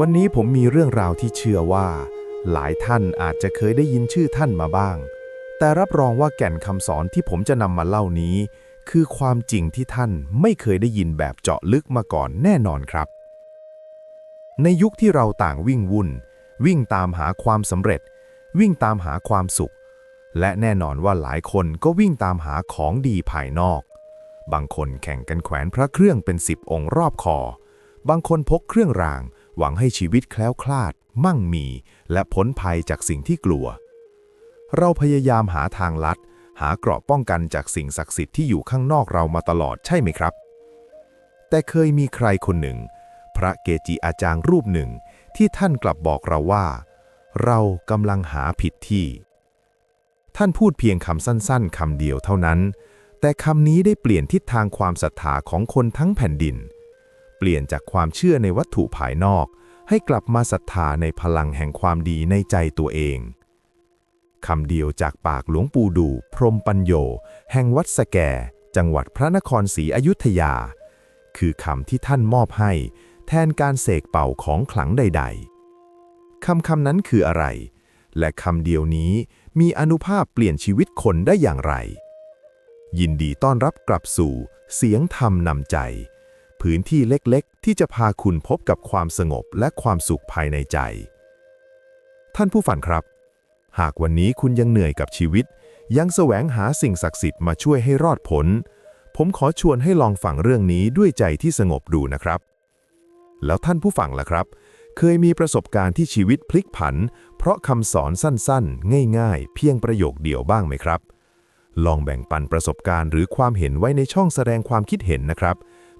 วันนี้ผมมีเรื่องราวที่เชื่อว่า หลายท่านอาจจะเคยได้ยินชื่อท่านมาบ้าง แต่รับรองว่าแก่นคำสอนที่ผมจะนำมาเล่านี้ คือความจริงที่ท่านไม่เคยได้ยินแบบเจาะลึกมาก่อนแน่นอนครับ ในยุคที่เราต่างวิ่งวุ่น วิ่งตามหาความสำเร็จ วิ่งตามหาความสุข และแน่นอนว่าหลายคนก็วิ่งตามหาของดีภายนอก บางคนแข่งกันแขวนพระเครื่องเป็นสิบองค์รอบคอ บางคนพกเครื่องราง หวังให้ชีวิตแคล้วคลาด มั่งมี และพ้นภัยจากสิ่งที่กลัว เราพยายามหาทางลัด หาเกราะป้องกันจากสิ่งศักดิ์สิทธิ์ที่อยู่ข้างนอกเรามาตลอดใช่ไหมครับ แต่เคยมีใครคนหนึ่ง พระเกจิอาจารย์รูปหนึ่ง ที่ท่านกลับบอกเราว่า เรากำลังหาผิดที่ ท่านพูดเพียงคำสั้นๆคำเดียวเท่านั้น แต่คำนี้ได้เปลี่ยนทิศทางความศรัทธาของคนทั้งแผ่นดินเเปลี่ยนจากความเชื่อในวัตถุภายนอก ให้กลับมาศรัทธาในพลังแห่งความดีในใจตัวเองคำเดียวจากปากหลวงปู่ดู พรมปัญโย แห่งวัดสแกจังหวัดพระนครศรีอยุธยา คือคำที่ท่านมอบให้ แทนการเสกเป่าของขลังใด ๆคำคำนั้นคืออะไร และคำเดียวนี้มีอนุภาพเปลี่ยนชีวิตคนได้อย่างไร ยินดีต้อนรับกลับสู่เสียงธรรมนำใจ พื้นที่เล็กๆ ที่จะพาคุณพบกับความสงบและความสุขภายในใจ ท่านผู้ฝันครับ หากวันนี้คุณยังเหนื่อยกับชีวิต ยังแสวงหาสิ่งศักดิ์สิทธิ์มาช่วยให้รอดพ้นผมขอชวนให้ลองฟังเรื่องนี้ด้วยใจที่สงบดูนะครับ แล้วท่านผู้ฟังล่ะครับ เคยมีประสบการณ์ที่ชีวิตพลิกผัน เพราะคำสอนสั้นๆ ง่ายๆ เพียงประโยคเดียวบ้างไหมครับ ลองแบ่งปันประสบการณ์หรือความเห็นไว้ในช่องแสดงความคิดเห็นนะครับ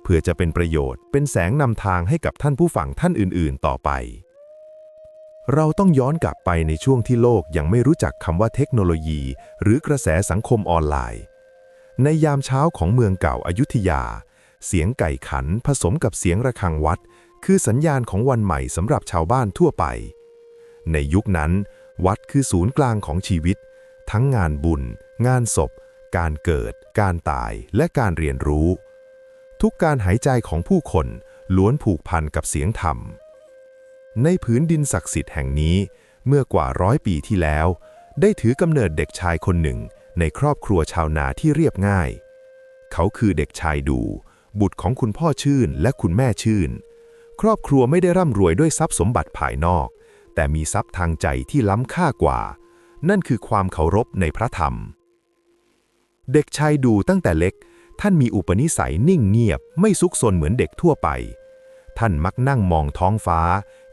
เพื่อจะเป็นประโยชน์เป็นแสงนำทางให้กับท่านผู้ฟังท่านอื่น ๆ ต่อไป เราต้องย้อนกลับไปในช่วงที่โลกยังไม่รู้จักคำว่าเทคโนโลยี หรือกระแสสังคมออนไลน์ ในยามเช้าของเมืองเก่าอายุทยา เสียงไก่ขันผสมกับเสียงระฆังวัด คือสัญญาณของวันใหม่สำหรับชาวบ้านทั่วไป ในยุคนั้น วัดคือศูนย์กลางของชีวิต ทั้งงานบุญ งานศพ การเกิด การตายและการเรียนรู้ ทุกการหายใจของผู้คนล้วนผูกพันกับเสียงธรรม ในผืนดินศักดิ์สิทธิ์แห่งนี้เมื่อกว่าร้อยปีที่แล้ว ได้ถือกำเนิดเด็กชายคนหนึ่งในครอบครัวชาวนาที่เรียบง่าย เขาคือเด็กชายดู บุตรของคุณพ่อชื่นและคุณแม่ชื่น ครอบครัวไม่ได้ร่ำรวยด้วยทรัพย์สมบัติภายนอก แต่มีทรัพย์ทางใจที่ล้ำค่ากว่า นั่นคือความเคารพในพระธรรม เด็กชายดูตั้งแต่เล็ก ท่านมีอุปนิสัยนิ่งเงียบ ไม่ซุกซนเหมือนเด็กทั่วไป ท่านมักนั่งมองท้องฟ้า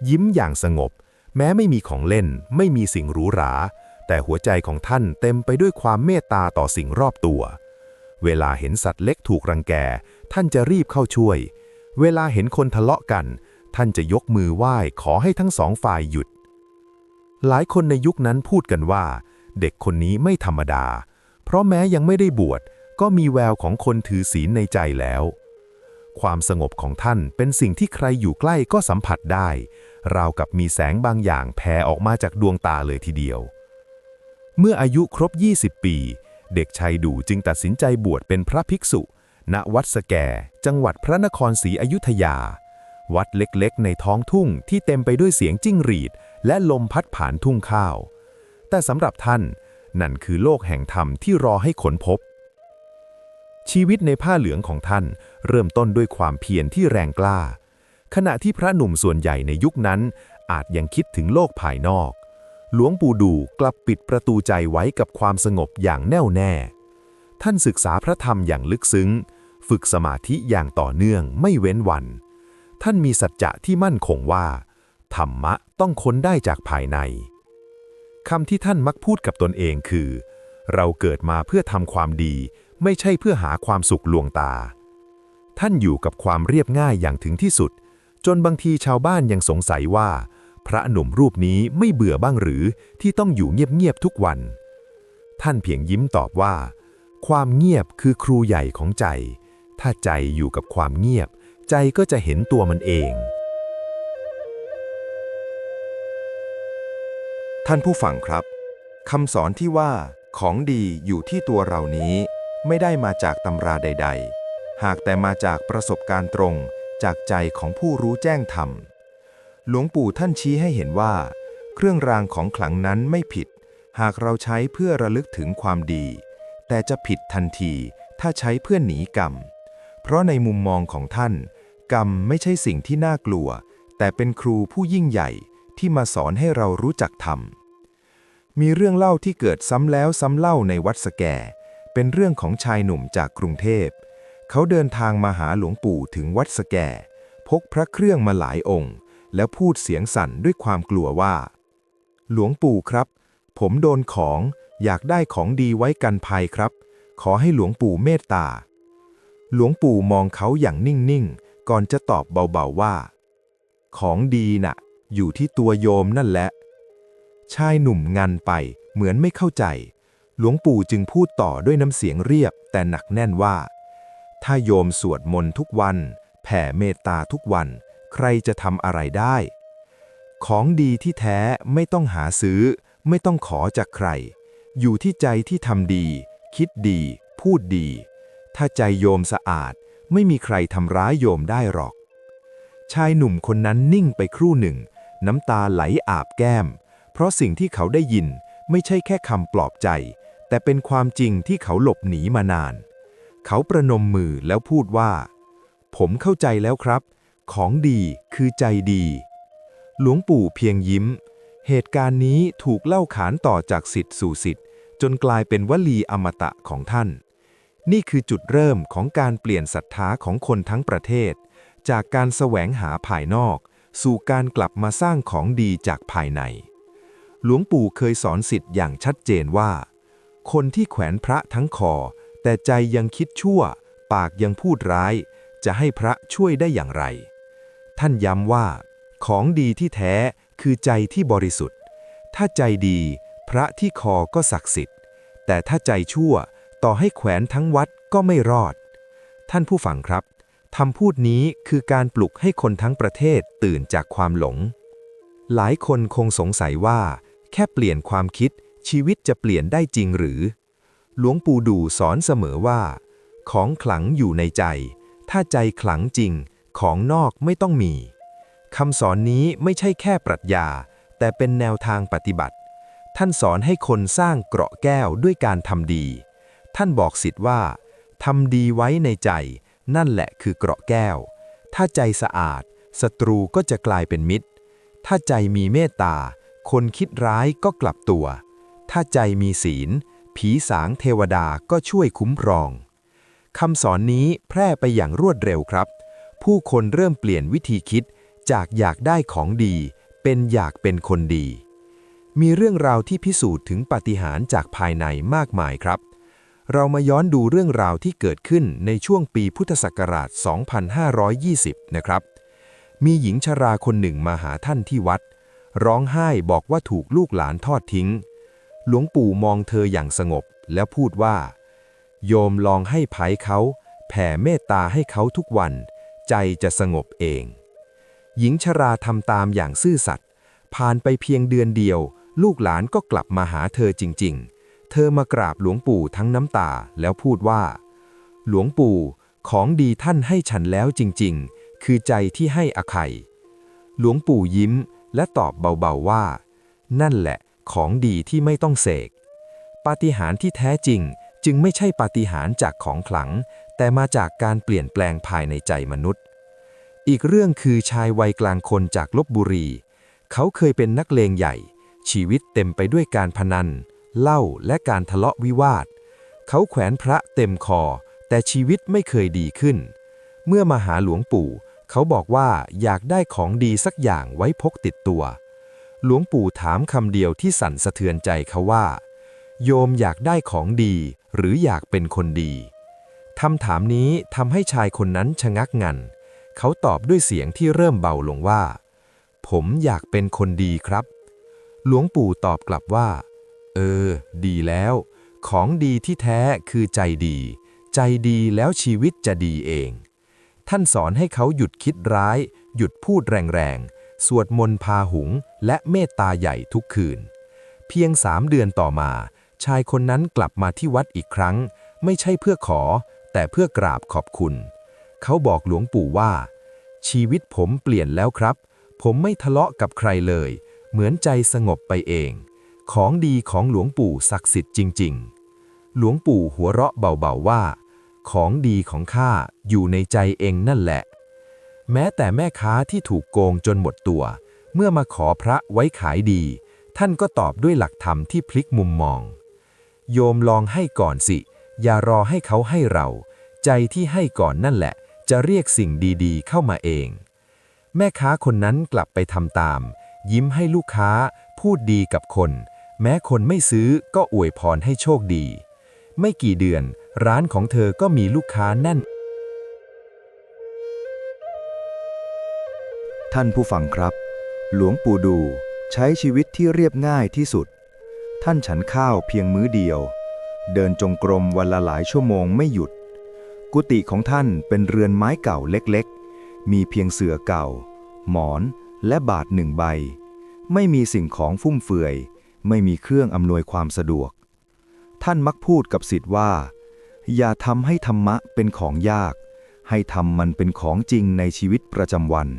ยิ้มอย่างสงบ แม้ไม่มีของเล่น ไม่มีสิ่งหรูหรา แต่หัวใจของท่านเต็มไปด้วยความเมตตาต่อสิ่งรอบตัว เวลาเห็นสัตว์เล็กถูกรังแก ท่านจะรีบเข้าช่วย เวลาเห็นคนทะเลาะกัน ท่านจะยกมือไหว้ขอให้ทั้งสองฝ่ายหยุด หลายคนในยุคนั้นพูดกันว่า เด็กคนนี้ไม่ธรรมดา เพราะแม้ยังไม่ได้บวช ก็มีแววของคนถือศีลในใจแล้ว ความสงบของท่านเป็นสิ่งที่ใครอยู่ใกล้ก็สัมผัสได้ ราวกับมีแสงบางอย่างแผ่ออกมาจากดวงตาเลยทีเดียว เมื่ออายุครบ 20 ปี เด็กชายดูจึงตัดสินใจบวชเป็นพระภิกษุ ณวัดสแกจังหวัดพระนครศรีอยุธยา วัดเล็กๆ ในท้องทุ่งที่เต็มไปด้วยเสียงจิ้งหรีด และลมพัดผ่านทุ่งข้าว แต่สำหรับท่านนั่นคือโลกแห่งธรรมที่รอให้ค้นพบ ชีวิตในผ้าเหลืองของท่าน เริ่มต้นด้วยความเพียรที่แรงกล้า ขณะที่พระหนุ่มส่วนใหญ่ในยุคนั้น อาจยังคิดถึงโลกภายนอก หลวงปู่ดูกลับปิดประตูใจไว้กับความสงบอย่างแน่วแน่ ท่านศึกษาพระธรรมอย่างลึกซึ้ง ฝึกสมาธิอย่างต่อเนื่องไม่เว้นวัน ท่านมีสัจจะที่มั่นคงว่า ธรรมะต้องค้นได้จากภายในคำที่ท่านมักพูดกับตนเองคือ เราเกิดมาเพื่อทำความดี ไม่ใช่เพื่อหาความสุขลวงตา ท่านอยู่กับความเรียบง่ายอย่างถึงที่สุด จนบางทีชาวบ้านยังสงสัยว่า พระหนุ่มรูปนี้ไม่เบื่อบ้างหรือที่ต้องอยู่เงียบๆทุกวัน ท่านเพียงยิ้มตอบว่า ความเงียบคือครูใหญ่ของใจ ถ้าใจอยู่กับความเงียบ ใจก็จะเห็นตัวมันเองท่านผู้ฟังครับ คำสอนที่ว่าของดีอยู่ที่ตัวเรานี้ ไม่ได้มาจากตำราใด ๆ หากแต่มาจากประสบการณ์ตรงจากใจของผู้รู้แจ้งธรรม หลวงปู่ท่านชี้ให้เห็นว่า เครื่องรางของขลังนั้นไม่ผิด หากเราใช้เพื่อระลึกถึงความดี แต่จะผิดทันทีถ้าใช้เพื่อหนีกรรม เพราะในมุมมองของท่าน กรรมไม่ใช่สิ่งที่น่ากลัว แต่เป็นครูผู้ยิ่งใหญ่ที่มาสอนให้เรารู้จักธรรมมีเรื่องเล่าที่เกิดซ้ำแล้วซ้ำเล่าในวัดสแก เป็นเรื่องของชายหนุ่มจากกรุงเทพ เขาเดินทางมาหาหลวงปู่ถึงวัดสแก่ พกพระเครื่องมาหลายองค์ แล้วพูดเสียงสั่นด้วยความกลัวว่า หลวงปู่ครับ ผมโดนของอยากได้ของดีไว้กันภัยครับ ขอให้หลวงปู่เมตตา หลวงปู่มองเขาอย่างนิ่งๆ ก่อนจะตอบเบาๆว่า ของดีน่ะ อยู่ที่ตัวโยมนั่นแหละ ชายหนุ่มงันไปเหมือนไม่เข้าใจ หลวงปู่จึงพูดต่อด้วยน้ำเสียงเรียบแต่หนักแน่นว่า ถ้าโยมสวดมนต์ทุกวัน แผ่เมตตาทุกวัน ใครจะทำอะไรได้ ของดีที่แท้ไม่ต้องหาซื้อ ไม่ต้องขอจากใคร อยู่ที่ใจที่ทำดี คิดดี พูดดี ถ้าใจโยมสะอาด ไม่มีใครทำร้ายโยมได้หรอก ชายหนุ่มคนนั้นนิ่งไปครู่หนึ่ง น้ำตาไหลอาบแก้ม เพราะสิ่งที่เขาได้ยินไม่ใช่แค่คำปลอบใจ แต่เป็นความจริงที่เขาหลบหนีมานาน เขาประนมมือแล้วพูดว่า ผมเข้าใจแล้วครับ ของดีคือใจดี หลวงปู่เพียงยิ้ม เหตุการณ์นี้ถูกเล่าขานต่อจากสิทธิ์สู่สิทธิ์จนกลายเป็นวลีอมตะของท่าน นี่คือจุดเริ่มของการเปลี่ยนศรัทธาของคนทั้งประเทศ จากการแสวงหาภายนอก สู่การกลับมาสร้างของดีจากภายใน หลวงปู่เคยสอนสิทธิ์อย่างชัดเจนว่า คนที่แขวนพระทั้งคอ แต่ใจยังคิดชั่ว ปากยังพูดร้าย จะให้พระช่วยได้อย่างไร ท่านย้ำว่า ของดีที่แท้คือใจที่บริสุทธิ์ ถ้าใจดี พระที่คอก็ศักดิ์สิทธิ์ แต่ถ้าใจชั่วต่อให้แขวนทั้งวัดก็ไม่รอด ท่านผู้ฟังครับคำพูดนี้คือการปลุกให้คนทั้งประเทศตื่นจากความหลง หลายคนคงสงสัยว่า แค่เปลี่ยนความคิด ชีวิตจะเปลี่ยนได้จริงหรือ หลวงปู่ดูสอนเสมอว่า ของขลังอยู่ในใจ ถ้าใจขลังจริง ของนอกไม่ต้องมีคำสอนนี้ไม่ใช่แค่ปรัชญา แต่เป็นแนวทางปฏิบัติ ท่านสอนให้คนสร้างเกราะแก้วด้วยการทำดี ท่านบอกสิทธิ์ว่าทำดีไว้ในใจ นั่นแหละคือเกราะแก้ว ถ้าใจสะอาดศัตรูก็จะกลายเป็นมิตร ถ้าใจมีเมตตา คนคิดร้ายก็กลับตัว ถ้าใจมีศีล ผีสางเทวดาก็ช่วยคุ้มครองคำสอนนี้แพร่ไปอย่างรวดเร็วครับ ผู้คนเริ่มเปลี่ยนวิธีคิดจากอยากได้ของดี เป็นอยากเป็นคนดี มีเรื่องราวที่พิสูจน์ถึงปาฏิหาริย์จากภายในมากมายครับ เรามาย้อนดูเรื่องราวที่เกิดขึ้นในช่วงปีพุทธศักราช 2520 นะครับ มีหญิงชราคนหนึ่งมาหาท่านที่วัด ร้องไห้บอกว่าถูกลูกหลานทอดทิ้ง หลวงปู่มองเธออย่างสงบแล้วพูดว่า โยมลองให้ภัยเขา แผ่เมตตาให้เขาทุกวัน ใจจะสงบเอง หญิงชราทำตามอย่างซื่อสัตย์ผ่านไปเพียงเดือนเดียว ลูกหลานก็กลับมาหาเธอจริง ๆ เธอมากราบหลวงปู่ทั้งน้ำตาแล้วพูดว่า หลวงปู่ของดีท่านให้ฉันแล้วจริง ๆ คือใจที่ให้อภัยหลวงปู่ยิ้มและตอบเบาๆว่า นั่นแหละ ของดีที่ไม่ต้องเสก ปาฏิหาริย์ที่แท้จริงจึงไม่ใช่ปาฏิหาริย์จากของขลัง แต่มาจากการเปลี่ยนแปลงภายในใจมนุษย์ อีกเรื่องคือชายวัยกลางคนจากลบบุรี เขาเคยเป็นนักเลงใหญ่ ชีวิตเต็มไปด้วยการพนัน เหล้าและการทะเลาะวิวาท เขาแขวนพระเต็มคอ แต่ชีวิตไม่เคยดีขึ้น เมื่อมาหาหลวงปู่ เขาบอกว่าอยากได้ของดีสักอย่างไว้พกติดตัว หลวงปู่ถามคำเดียวที่สั่นสะเทือนใจเขาว่า โยมอยากได้ของดีหรืออยากเป็นคนดีคำถามนี้ทำให้ชายคนนั้นชะงักงัน เขาตอบด้วยเสียงที่เริ่มเบาลงว่า ผมอยากเป็นคนดีครับ หลวงปู่ตอบกลับว่า เออ ดีแล้ว ของดีที่แท้คือใจดี ใจดีแล้วชีวิตจะดีเอง ท่านสอนให้เขาหยุดคิดร้าย หยุดพูดแรงๆ สวดมนต์พาหุง และเมตตาใหญ่ทุกคืน เพียงสามเดือนต่อมา ชายคนนั้นกลับมาที่วัดอีกครั้ง ไม่ใช่เพื่อขอ แต่เพื่อกราบขอบคุณ เขาบอกหลวงปู่ว่า ชีวิตผมเปลี่ยนแล้วครับ ผมไม่ทะเลาะกับใครเลย เหมือนใจสงบไปเอง ของดีของหลวงปู่ศักดิ์สิทธิ์จริง ๆ หลวงปู่หัวเราะเบาๆว่า ของดีของข้าอยู่ในใจเองนั่นแหละ แม้แต่แม่ค้าที่ถูกโกงจนหมดตัว เมื่อมาขอพระไว้ขายดี ท่านก็ตอบด้วยหลักธรรมที่พลิกมุมมอง โยมลองให้ก่อนสิ อย่ารอให้เขาให้เรา ใจที่ให้ก่อนนั่นแหละ จะเรียกสิ่งดีๆ เข้ามาเอง แม่ค้าคนนั้นกลับไปทำตาม ยิ้มให้ลูกค้า พูดดีกับคน แม้คนไม่ซื้อก็อวยพรให้โชคดี ไม่กี่เดือน ร้านของเธอก็มีลูกค้าแน่น ท่านผู้ฟังครับ หลวงปู่ดูใช้ชีวิตที่เรียบง่ายที่สุด ท่านฉันข้าวเพียงมื้อเดียว เดินจงกรมวันละหลายชั่วโมงไม่หยุด กุฏิของท่านเป็นเรือนไม้เก่าเล็กๆ มีเพียงเสื่อเก่า หมอนและบาทหนึ่งใบ ไม่มีสิ่งของฟุ่มเฟือย ไม่มีเครื่องอำนวยความสะดวก ท่านมักพูดกับสิทธิ์ว่า อย่าทำให้ธรรมะเป็นของยาก ให้ทำมันเป็นของจริงในชีวิตประจำวัน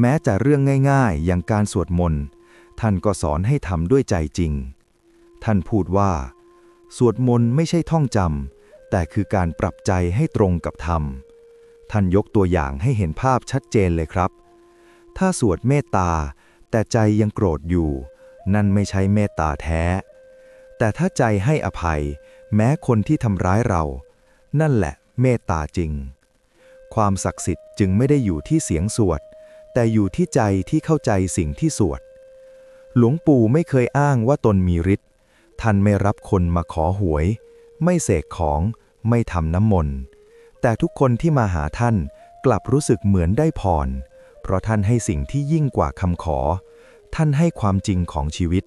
แม้แต่เรื่องง่าย ๆ อย่างการสวดมนต์ ท่านก็สอนให้ทำด้วยใจจริง ท่านพูดว่า สวดมนต์ไม่ใช่ท่องจำแต่คือการปรับใจให้ตรงกับธรรม ท่านยกตัวอย่างให้เห็นภาพชัดเจนเลยครับ ถ้าสวดเมตตา แต่ใจยังโกรธอยู่ นั่นไม่ใช่เมตตาแท้ แต่ถ้าใจให้อภัย แม้คนที่ทำร้ายเรา นั่นแหละเมตตาจริง ความศักดิ์สิทธิ์จึงไม่ได้อยู่ที่เสียงสวด แต่อยู่ที่ใจที่เข้าใจสิ่งที่สวด หลวงปู่ไม่เคยอ้างว่าตนมีฤทธิ์ท่านไม่รับคนมาขอหวย ไม่เสกของไม่ทำน้ำมนต์ แต่ทุกคนที่มาหาท่านกลับรู้สึกเหมือนได้พร เพราะท่านให้สิ่งที่ยิ่งกว่าคำขอ ท่านให้ความจริงของชีวิต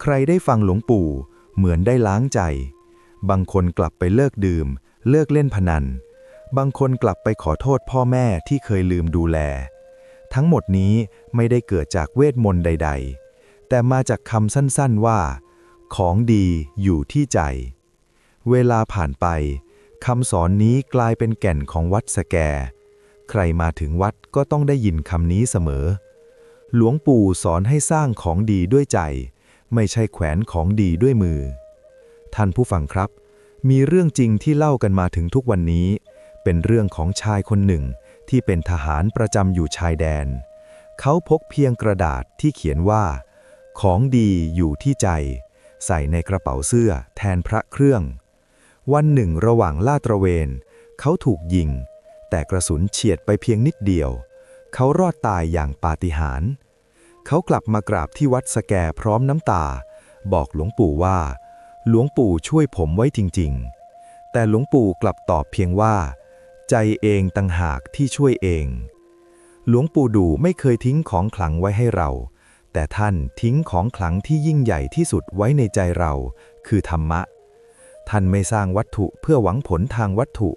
ใครได้ฟังหลวงปู่เหมือนได้ล้างใจ บางคนกลับไปเลิกดื่ม เลิกเล่นพนัน บางคนกลับไปขอโทษพ่อแม่ที่เคยลืมดูแล ทั้งหมดนี้ไม่ได้เกิดจากเวทมนต์ใด ๆ แต่มาจากคำสั้นๆว่า ของดีอยู่ที่ใจ เวลาผ่านไปคำสอนนี้กลายเป็นแก่นของวัดสแก ใครมาถึงวัดก็ต้องได้ยินคำนี้เสมอ หลวงปู่สอนให้สร้างของดีด้วยใจ ไม่ใช่แขวนของดีด้วยมือ ท่านผู้ฟังครับ มีเรื่องจริงที่เล่ากันมาถึงทุกวันนี้ เป็นเรื่องของชายคนหนึ่ง ที่เป็นทหารประจำอยู่ชายแดน เขาพกเพียงกระดาษที่เขียนว่า ของดีอยู่ที่ใจ ใส่ในกระเป๋าเสื้อแทนพระเครื่อง วันหนึ่งระหว่างลาดตระเวน เขาถูกยิง แต่กระสุนเฉียดไปเพียงนิดเดียว เขารอดตายอย่างปาฏิหาริย์เขากลับมากราบที่วัดสแกพร้อมน้ำตา บอกหลวงปู่ว่า หลวงปู่ช่วยผมไว้จริง ๆ แต่หลวงปู่กลับตอบเพียงว่า ใจเองต่างหากที่ช่วยเอง หลวงปู่ดูไม่เคยทิ้งของขลังไว้ให้เรา แต่ท่านทิ้งของขลังที่ยิ่งใหญ่ที่สุดไว้ในใจเรา คือธรรมะ ท่านไม่สร้างวัตถุเพื่อหวังผลทางวัตถุ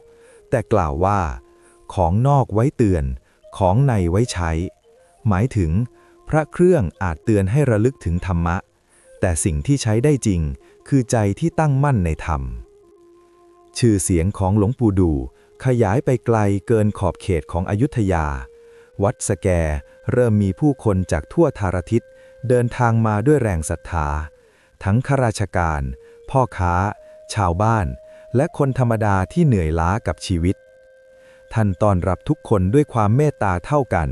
แต่กล่าวว่า ของนอกไว้เตือน ของในไว้ใช้ หมายถึง พระเครื่องอาจเตือนให้ระลึกถึงธรรมะ แต่สิ่งที่ใช้ได้จริง คือใจที่ตั้งมั่นในธรรม ชื่อเสียงของหลวงปู่ดู ขยายไปไกลเกินขอบเขตของอยุธยา วัดสแกเริ่มมีผู้คนจากทั่วทารทิศเดินทางมาด้วยแรงศรัทธา ทั้งข้าราชการ พ่อค้า ชาวบ้าน และคนธรรมดาที่เหนื่อยล้ากับชีวิต ท่านต้อนรับทุกคนด้วยความเมตตาเท่ากัน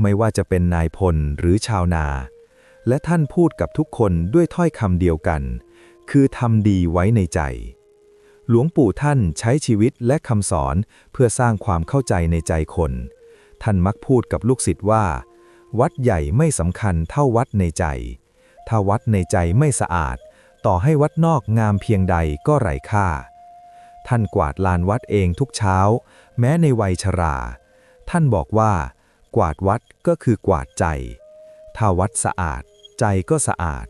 ไม่ว่าจะเป็นนายพลหรือชาวนา และท่านพูดกับทุกคนด้วยถ้อยคำเดียวกัน คือทำดีไว้ในใจ หลวงปู่ท่านใช้ชีวิตและคำสอนเพื่อสร้างความเข้าใจในใจคน ท่านมักพูดกับลูกศิษย์ว่า วัดใหญ่ไม่สำคัญเท่าวัดในใจ ถ้าวัดในใจไม่สะอาด ต่อให้วัดนอกงามเพียงใดก็ไร้ค่า ท่านกวาดลานวัดเองทุกเช้า แม้ในวัยชรา ท่านบอกว่า กวาดวัดก็คือกวาดใจ ถ้าวัดสะอาด ใจก็สะอาด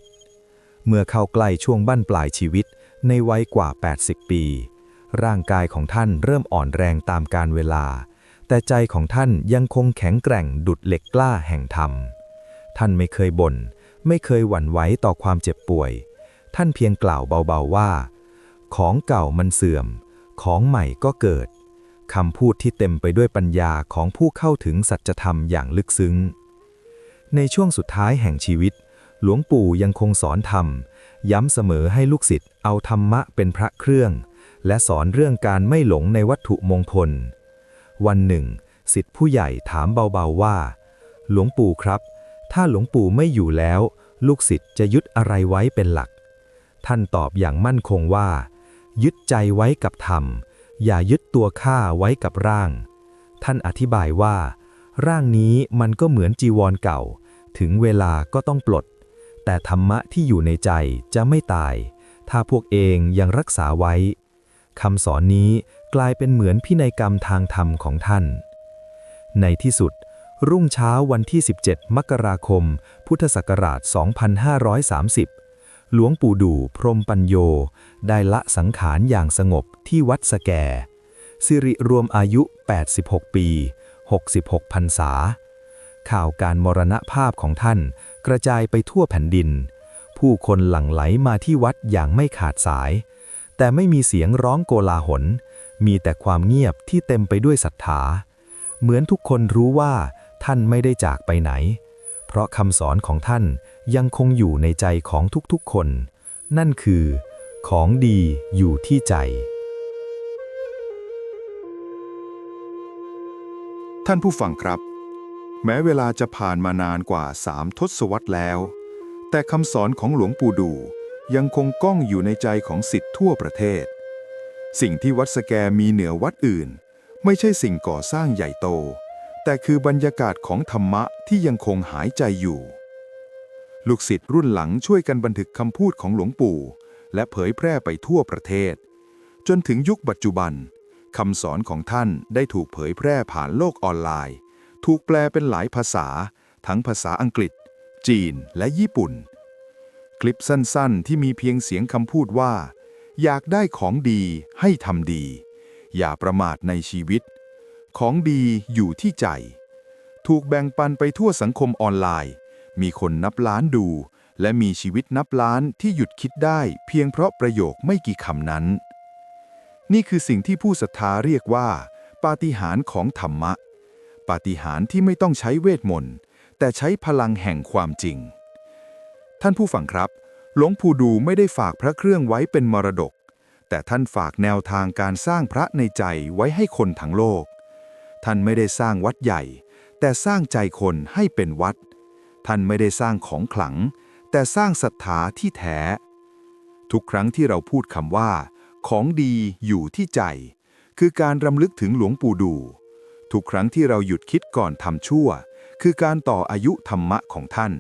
เมื่อเข้าใกล้ช่วงบั้นปลายชีวิต ในวัยกว่า 80 ปี ร่างกายของท่านเริ่มอ่อนแรงตามการเวลา แต่ใจของท่านยังคงแข็งแกร่งดุดเหล็กกล้าแห่งธรรม ท่านไม่เคยบน่น ไม่เคยหวั่นไหวต่อความเจ็บป่วย ท่านเพียงกล่าวเบาๆว่า ของเก่ามันเสื่อม ของใหม่ก็เกิดคำพูดที่เต็มไปด้วยปัญญาของผู้เข้าถึงสัจธรรมอย่างลึกซึ้ง ในช่วงสุดท้ายแห่งชีวิต หลวงปู่ยังคงสอนธรรม ย้ำเสมอให้ลูกศิษย์เอาธรรมะเป็นพระเครื่อง และสอนเรื่องการไม่หลงในวัตถุมงคล วันหนึ่งศิษย์ผู้ใหญ่ถามเบาๆว่า หลวงปู่ครับ ถ้าหลวงปู่ไม่อยู่แล้ว ลูกศิษย์จะยึดอะไรไว้เป็นหลัก ท่านตอบอย่างมั่นคงว่า ยึดใจไว้กับธรรม อย่ายึดตัวข้าไว้กับร่าง ท่านอธิบายว่า ร่างนี้มันก็เหมือนจีวรเก่า ถึงเวลาก็ต้องปลด แต่ธรรมะที่อยู่ในใจจะไม่ตาย ถ้าพวกเองยังรักษาไว้คำสอนนี้กลายเป็นเหมือนพินัยกรรมทางธรรมของท่าน ในที่สุด รุ่งเช้าวันที่ 17 มกราคม พุทธศักราช 2530 หลวงปู่ดู่พรมปัญโย ได้ละสังขารอย่างสงบที่วัดสแกสิริรวมอายุ 86 ปี 66 พรรษา ข่าวการมรณภาพของท่าน กระจายไปทั่วแผ่นดิน ผู้คนหลั่งไหลมาที่วัดอย่างไม่ขาดสาย แต่ไม่มีเสียงร้องโกลาหล มีแต่ความเงียบที่เต็มไปด้วยศรัทธา เหมือนทุกคนรู้ว่าท่านไม่ได้จากไปไหน เพราะคำสอนของท่านยังคงอยู่ในใจของทุกๆคน นั่นคือ ของดีอยู่ที่ใจท่านผู้ฟังครับ แม้เวลาจะผ่านมานานกว่าสามทศวรรษแล้ว แต่คำสอนของหลวงปู่ดูยังคงก้องอยู่ในใจของสิทธิ์ทั่วประเทศ สิ่งที่วัดสแกมีเหนือวัดอื่น ไม่ใช่สิ่งก่อสร้างใหญ่โต แต่คือบรรยากาศของธรรมะที่ยังคงหายใจอยู่ ลูกศิษย์รุ่นหลังช่วยกันบันทึกคำพูดของหลวงปู่ และเผยแพร่ไปทั่วประเทศ จนถึงยุคปัจจุบันคำสอนของท่านได้ถูกเผยแพร่ผ่านโลกออนไลน์ ถูกแปลเป็นหลายภาษา ทั้งภาษาอังกฤษ จีนและญี่ปุ่น คลิปสั้นๆ ที่มีเพียงเสียงคำพูดว่า อยากได้ของดีให้ทำดี อย่าประมาทในชีวิต ของดีอยู่ที่ใจ ถูกแบ่งปันไปทั่วสังคมออนไลน์ มีคนนับล้านดู และมีชีวิตนับล้านที่หยุดคิดได้เพียงเพราะประโยคไม่กี่คำนั้น นี่คือสิ่งที่ผู้ศรัทธาเรียกว่า ปาฏิหาริย์ของธรรมะ ปาฏิหาริย์ที่ไม่ต้องใช้เวทมนต์ แต่ใช้พลังแห่งความจริง ท่านผู้ฟังครับ หลวงปู่ดูไม่ได้ฝากพระเครื่องไว้เป็นมรดก แต่ท่านฝากแนวทางการสร้างพระในใจไว้ให้คนทั้งโลก ท่านไม่ได้สร้างวัดใหญ่ แต่สร้างใจคนให้เป็นวัด ท่านไม่ได้สร้างของขลัง แต่สร้างศรัทธาที่แท้ ทุกครั้งที่เราพูดคำว่า ของดีอยู่ที่ใจ คือการรำลึกถึงหลวงปู่ดู ทุกครั้งที่เราหยุดคิดก่อนทำชั่ว คือการต่ออายุธรรมะของท่าน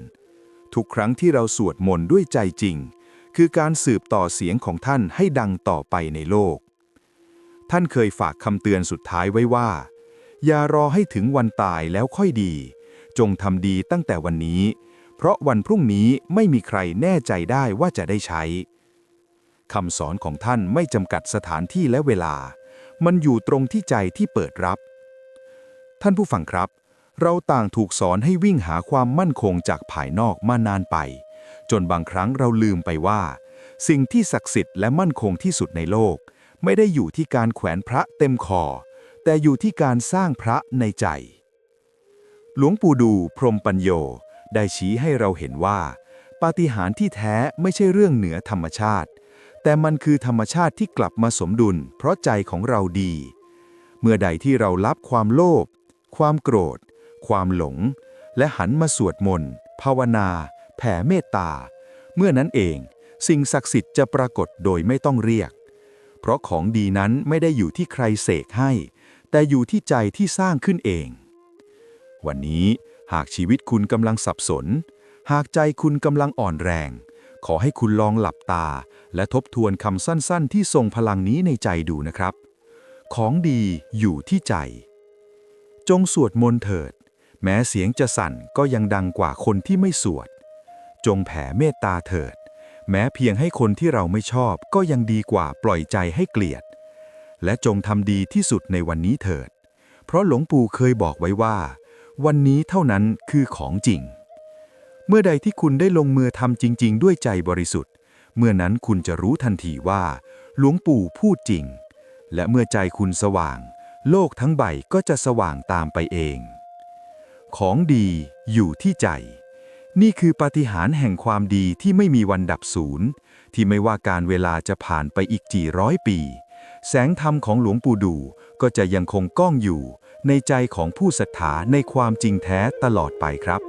ทุกครั้งที่เราสวดมนต์ด้วยใจจริง คือการสืบต่อเสียงของท่านให้ดังต่อไปในโลก ท่านเคยฝากคำเตือนสุดท้ายไว้ว่า อย่ารอให้ถึงวันตายแล้วค่อยดี จงทำดีตั้งแต่วันนี้ เพราะวันพรุ่งนี้ไม่มีใครแน่ใจได้ว่าจะได้ใช้คำสอนของท่านไม่จำกัดสถานที่และเวลา มันอยู่ตรงที่ใจที่เปิดรับ ท่านผู้ฟังครับ เราต่างถูกสอนให้วิ่งหาความมั่นคงจากภายนอกมานานไป จนบางครั้งเราลืมไปว่า สิ่งที่ศักดิ์สิทธิ์และมั่นคงที่สุดในโลก ไม่ได้อยู่ที่การแขวนพระเต็มคอ แต่อยู่ที่การสร้างพระในใจ หลวงปู่ดูพรมปัญโยได้ชี้ให้เราเห็นว่าปาฏิหาริย์ที่แท้ไม่ใช่เรื่องเหนือธรรมชาติ แต่มันคือธรรมชาติที่กลับมาสมดุล เพราะใจของเราดี เมื่อใดที่เรารับความโลภ ความโกรธ ความหลง และหันมาสวดมนต์ ภาวนา แผ่เมตตา เมื่อนั้นเอง สิ่งศักดิ์สิทธิ์จะปรากฏโดยไม่ต้องเรียก เพราะของดีนั้นไม่ได้อยู่ที่ใครเสกให้ แต่อยู่ที่ใจที่สร้างขึ้นเอง วันนี้หากชีวิตคุณกำลังสับสน หากใจคุณกำลังอ่อนแรง ขอให้คุณลองหลับตา และทบทวนคำสั้นๆ ที่ทรงพลังนี้ในใจดูนะครับ ของดีอยู่ที่ใจ จงสวดมนต์เถิด แม้เสียงจะสั่นก็ยังดังกว่าคนที่ไม่สวด จงแผ่เมตตาเถิด แม้เพียงให้คนที่เราไม่ชอบก็ยังดีกว่าปล่อยใจให้เกลียด และจงทำดีที่สุดในวันนี้เถิด เพราะหลวงปู่เคยบอกไว้ว่า วันนี้เท่านั้นคือของจริง เมื่อใดที่คุณได้ลงมือทำจริง ๆ ด้วยใจบริสุทธิ์ เมื่อนั้นคุณจะรู้ทันทีว่า หลวงปู่พูดจริง และเมื่อใจคุณสว่าง โลกทั้งใบก็จะสว่างตามไปเอง ของดีอยู่ที่ใจ นี่คือปาฏิหาริย์แห่งความดีที่ไม่มีวันดับสูญที่ไม่ว่าการเวลาจะผ่านไปอีกกี่ร้อยปี แสงธรรมของหลวงปู่ดูก็จะยังคงก้องอยู่ ในใจของผู้ศรัทธาในความจริงแท้ตลอดไปครับ